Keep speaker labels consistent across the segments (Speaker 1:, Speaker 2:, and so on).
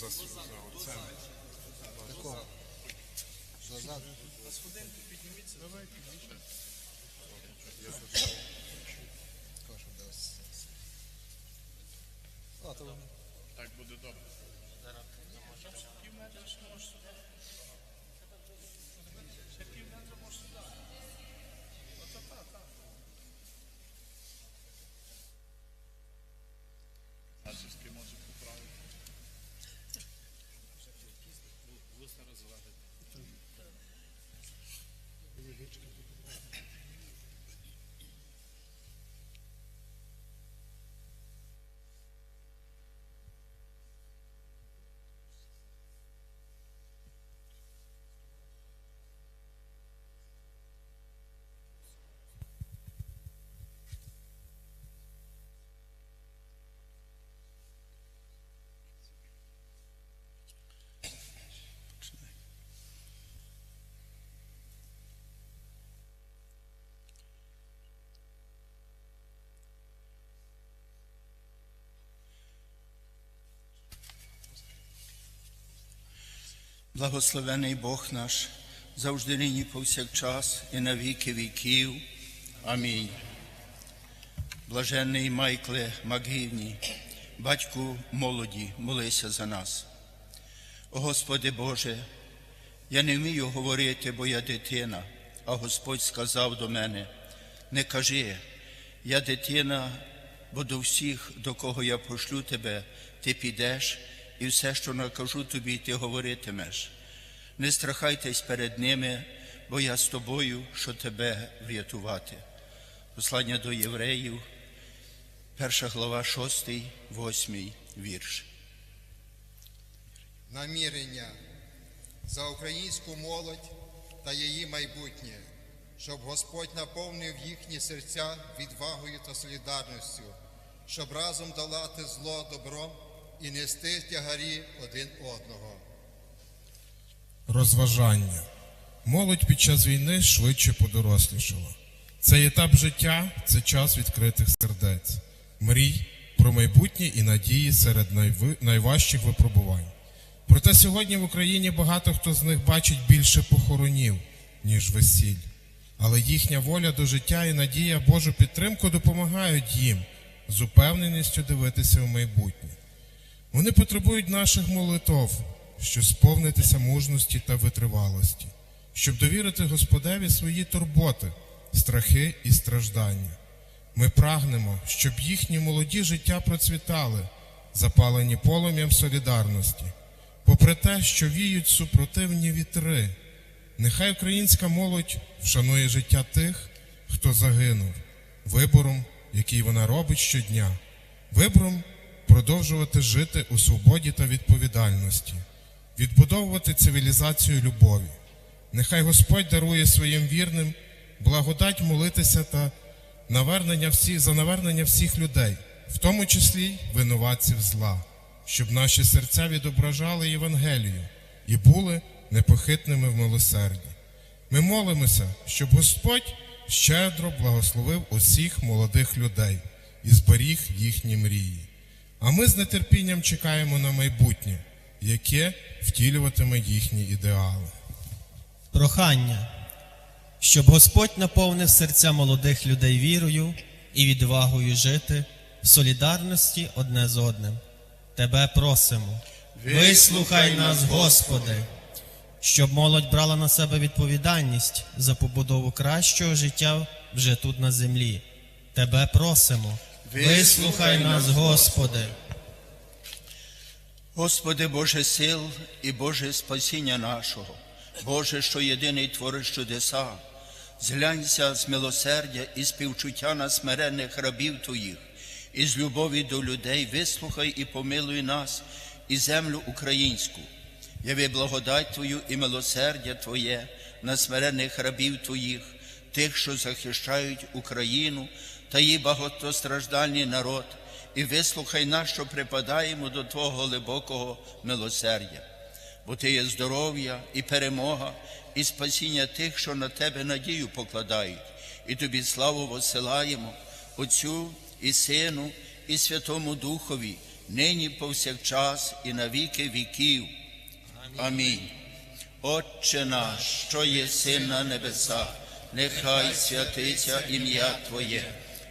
Speaker 1: того боку, то ми будемо за, за отцем.
Speaker 2: підніміться. Назад.
Speaker 1: Давай, підійшли.
Speaker 2: Такого, щоб десь. А, то.
Speaker 1: Так буде добре. Зачіски
Speaker 3: Благословений Бог наш, завжди нині повсякчас і на віки віків. Амінь. Блаженний Майкле Макгівні, батьку молоді, молися за нас. О Господи Боже, я не вмію говорити, бо я дитина, а Господь сказав до мене: не кажи, я дитина, бо до всіх, до кого я пошлю тебе, ти підеш, і все, що накажу тобі, ти говоритимеш. Не страхайтесь перед ними, бо я з тобою, що тебе врятувати. Послання до євреїв, перша глава, шостий, восьмий вірш.
Speaker 2: намірення за українську молодь та її майбутнє, щоб Господь наповнив їхні серця відвагою та солідарністю, щоб разом долати зло добром і нести тягарі один одного.
Speaker 4: Розважання. Молодь під час війни швидше подорослішала. Цей етап життя це час відкритих сердець, мрій про майбутнє і надії серед найважчих випробувань. Проте сьогодні в Україні багато хто з них бачить більше похоронів, ніж весіль. Але їхня воля до життя і надія Божу підтримку допомагають їм з упевненістю дивитися в майбутнє. Вони потребують наших молитов, щоб сповнитися мужності та витривалості, щоб довірити Господеві свої турботи, страхи і страждання. Ми прагнемо, щоб їхні молоді життя процвітали, запалені полум'ям солідарності, попри те, що віють супротивні вітри. Нехай українська молодь вшанує життя тих, хто загинув, вибором, який вона робить щодня, вибором продовжувати жити у свободі та відповідальності, відбудовувати цивілізацію любові. Нехай Господь дарує своїм вірним благодать молитися та навернення всіх, за навернення всіх людей, в тому числі винуватців зла, щоб наші серця відображали Євангелію і були непохитними в милосерді. Ми молимося, щоб Господь щедро благословив усіх молодих людей і зберіг їхні мрії. А ми з нетерпінням чекаємо на майбутнє, яке втілюватиме їхні ідеали.
Speaker 5: Прохання, щоб Господь наповнив серця молодих людей вірою і відвагою жити в солідарності одне з одним. Тебе просимо. Вислухай нас, Господи, щоб молодь брала на себе відповідальність за побудову кращого життя вже тут на землі. Тебе просимо. Вислухай нас, Господи.
Speaker 3: Господи Боже сил і Боже спасіння нашого, Боже, що єдиний твориш чудеса, зглянься з милосердя і співчуття на смиренних рабів Твоїх, і з любові до людей вислухай і помилуй нас і землю українську. Яви благодать Твою і милосердя Твоє на смиренних рабів Твоїх, тих, що захищають Україну та її багатостраждальний народ, і вислухай нас, що припадаємо до Твого глибокого милосердя. Бо Ти є здоров'я і перемога, і спасіння тих, що на Тебе надію покладають, і Тобі славу посилаємо, Отцю і Сину, і Святому Духові, нині повсякчас і на віки віків. Амінь. Отче наш, що єси на небесах, нехай святиться ім'я Твоє,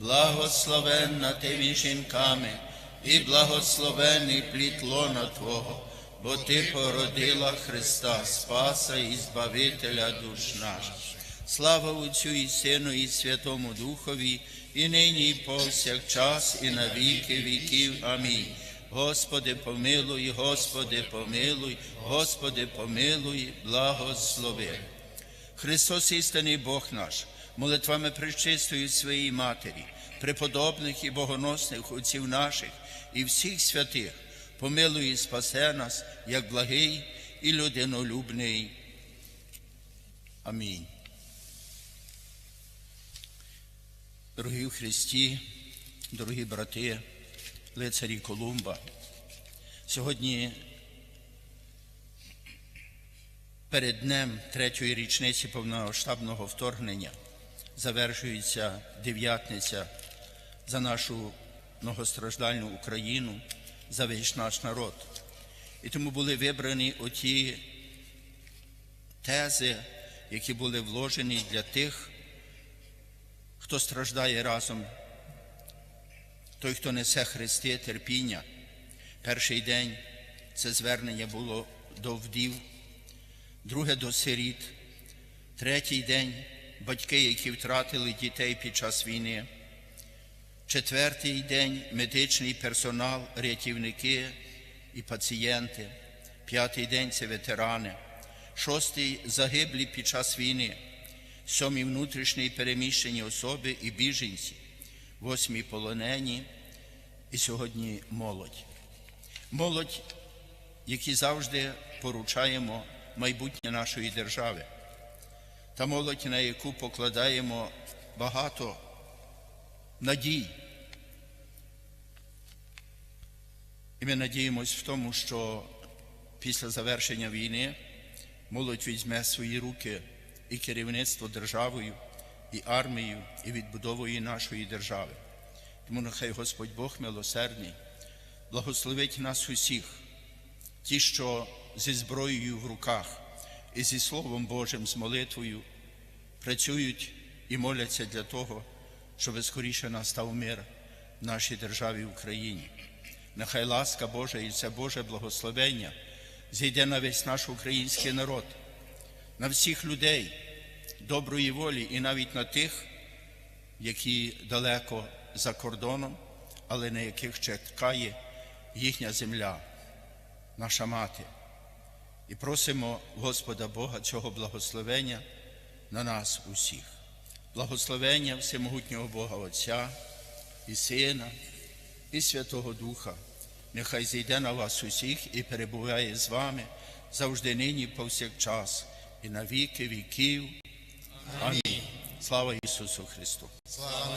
Speaker 3: благословенна ти жінками, і благословений плід лона Твого, бо Ти породила Христа, Спаса і Збавителя душ наших. Слава Отцю і Сину, і Святому Духові, і нині, і повсякчас, і на віки віків. Амінь. Господи, помилуй, Господи, помилуй, Господи, помилуй, благослови. Христос істинний Бог наш, молитвами пречистої своєї Матері, преподобних і богоносних отців наших і всіх святих, помилуй і спасе нас, як благий і людинолюбний. Амінь. Дорогі в Христі, дорогі брати, лицарі Колумба, сьогодні перед днем третьої річниці повномасштабного вторгнення завершується дев'ятниця за нашу многостраждальну Україну, за весь наш народ. І тому були вибрані оті тези, які були вложені для тих, хто страждає разом, той, хто несе хрести, терпіння. Перший день це звернення було до вдів, друге до сиріт, третій день батьки, які втратили дітей під час війни, четвертий день медичний персонал, рятівники і пацієнти, п'ятий день це ветерани, шостий загиблі під час війни, сьомий внутрішні переміщені особи і біженці, восьмі полонені. І сьогодні молодь. Молодь, які завжди поручаємо майбутнє нашої держави, та молодь, на яку покладаємо багато надій. І ми надіємось в тому, що після завершення війни молодь візьме свої руки і керівництво державою, і армією, і відбудовою нашої держави. Тому нехай Господь Бог милосердний благословить нас усіх, ті, що зі зброєю в руках і зі Словом Божим, з молитвою працюють і моляться для того, щоб скоріше настав мир в нашій державі Україні. Нехай ласка Божа і це Боже благословення зійде на весь наш український народ, на всіх людей доброї волі і навіть на тих, які далеко за кордоном, але на яких чекає їхня земля, наша мати. І просимо Господа Бога цього благословення на нас усіх. Благословення всемогутнього Бога Отця і Сина, і Святого Духа. Нехай зійде на вас усіх і перебуває з вами завжди нині, повсякчас, і на віки віків. Амінь. Слава Ісусу Христу!
Speaker 2: Слава.